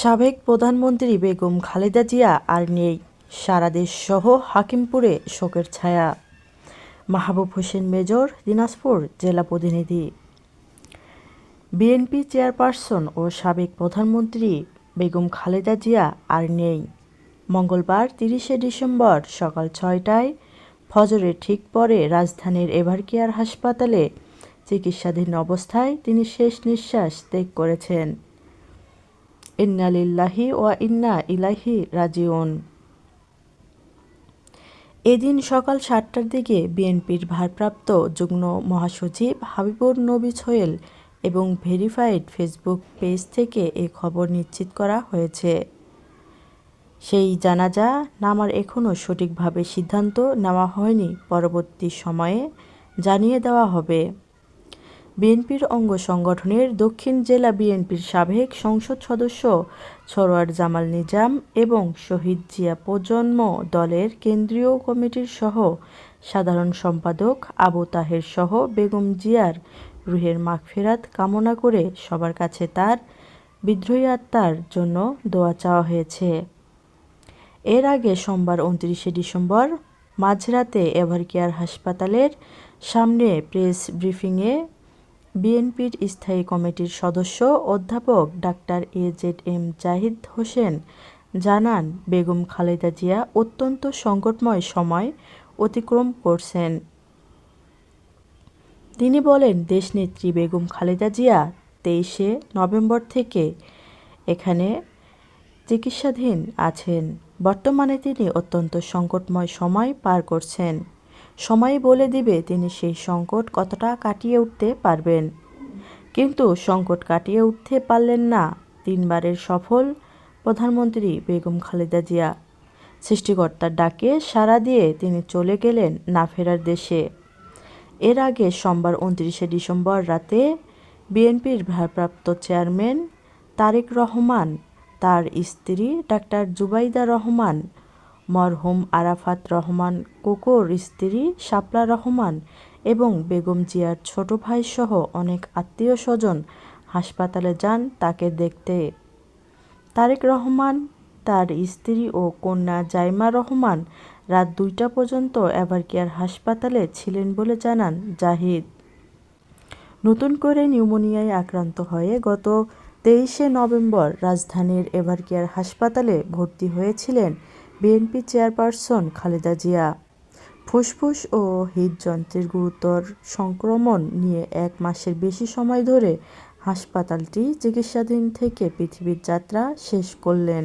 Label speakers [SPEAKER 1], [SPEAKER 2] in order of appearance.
[SPEAKER 1] সাবেক প্রধানমন্ত্রী বেগম খালেদা জিয়া আর নেই। সারা দেশসহ হাকিমপুরে শোকের ছায়া। মাহবুব হোসেন মেজর, দিনাজপুর জেলা প্রতিনিধি। বিএনপি চেয়ারপারসন ও সাবেক প্রধানমন্ত্রী বেগম খালেদা জিয়া আর নেই। মঙ্গলবার তিরিশে ডিসেম্বর সকাল ছয়টায় ফজরের ঠিক পরে রাজধানীর এভারকেয়ার হাসপাতালে চিকিৎসাধীন অবস্থায় তিনি শেষ নিঃশ্বাস ত্যাগ করেছেন। ইন্না লিল্লাহি ওয়া ইন্না ইলাহি রাজিউন এদিন সকাল সাতটার দিকে বিএনপির ভারপ্রাপ্ত যুগ্ম মহাসচিব হাবিবুর নবী সোহেল এবং ভেরিফাইড ফেসবুক পেজ থেকে এ খবর নিশ্চিত করা হয়েছে। সেই জানাজা নামার এখনও সঠিকভাবে সিদ্ধান্ত নেওয়া হয়নি। পরবর্তী সময়ে জানিয়ে দেওয়া হবে। বিএনপির অঙ্গ সংগঠনের দক্ষিণ জেলা বিএনপির সাবেক সংসদ সদস্য সরোয়ার জামাল নিজাম এবং শহীদ জিয়া প্রজন্ম দলের কেন্দ্রীয় কমিটির সহ সাধারণ সম্পাদক আবু তাহের সহ বেগম জিয়ার রুহের মাগফেরাত কামনা করে সবার কাছে তার বিদ্রোহী আত্মার জন্য দোয়া চাওয়া হয়েছে। এর আগে সোমবার উনত্রিশে ডিসেম্বর মাঝরাতে এভারকেয়ার হাসপাতালের সামনে প্রেস ব্রিফিংয়ে বিএনপির স্থায়ী কমিটির সদস্য অধ্যাপক doctor A Z M Zahid Hossain জানান, বেগম খালেদা জিয়া অত্যন্ত সংকটময় সময় অতিক্রম করছেন। তিনি বলেন, দেশনেত্রী বেগম খালেদা জিয়া তেইশে নভেম্বর থেকে এখানে চিকিৎসাধীন আছেন। বর্তমানে তিনি অত্যন্ত সংকটময় সময় পার করছেন। সময় বলে দিবে তিনি সেই সংকট কতটা কাটিয়ে উঠতে পারবেন। কিন্তু সংকট কাটিয়ে উঠতে পারলেন না। তিনবারের সফল প্রধানমন্ত্রী বেগম খালেদা জিয়া। সৃষ্টিকর্তার ডাকে সাড়া দিয়ে তিনি চলে গেলেন না ফেরার দেশে। এর আগে সোমবার উনত্রিশে ডিসেম্বর রাতে বিএনপির ভারপ্রাপ্ত চেয়ারম্যান তারেক রহমান, তার স্ত্রী ডাক্তার জুবাইদা রহমান মরহুম আরাফাত রহমান, কোকোর স্ত্রী শাপলা রহমান এবং বেগম জিয়ার ছোট ভাইসহ অনেক আত্মীয় স্বজন হাসপাতালে যান তাকে দেখতে। তারেক রহমান, তার স্ত্রী ও কন্যা জাইমা রহমান রাত দুইটা পর্যন্ত এভারকেয়ার হাসপাতালে ছিলেন বলে জানান জাহিদ। নতুন করে নিউমোনিয়ায় আক্রান্ত হয়ে গত তেইশে নভেম্বর রাজধানীর এভারকেয়ার হাসপাতালে ভর্তি হয়েছিলেন বিএনপি চেয়ারপারসন খালেদা জিয়া। ফুসফুস ও হৃদযন্ত্রের গুরুতর সংক্রমণ নিয়ে এক মাসের বেশি সময় ধরে হাসপাতালটি চিকিৎসাধীন থেকে পৃথিবীর যাত্রা শেষ করলেন।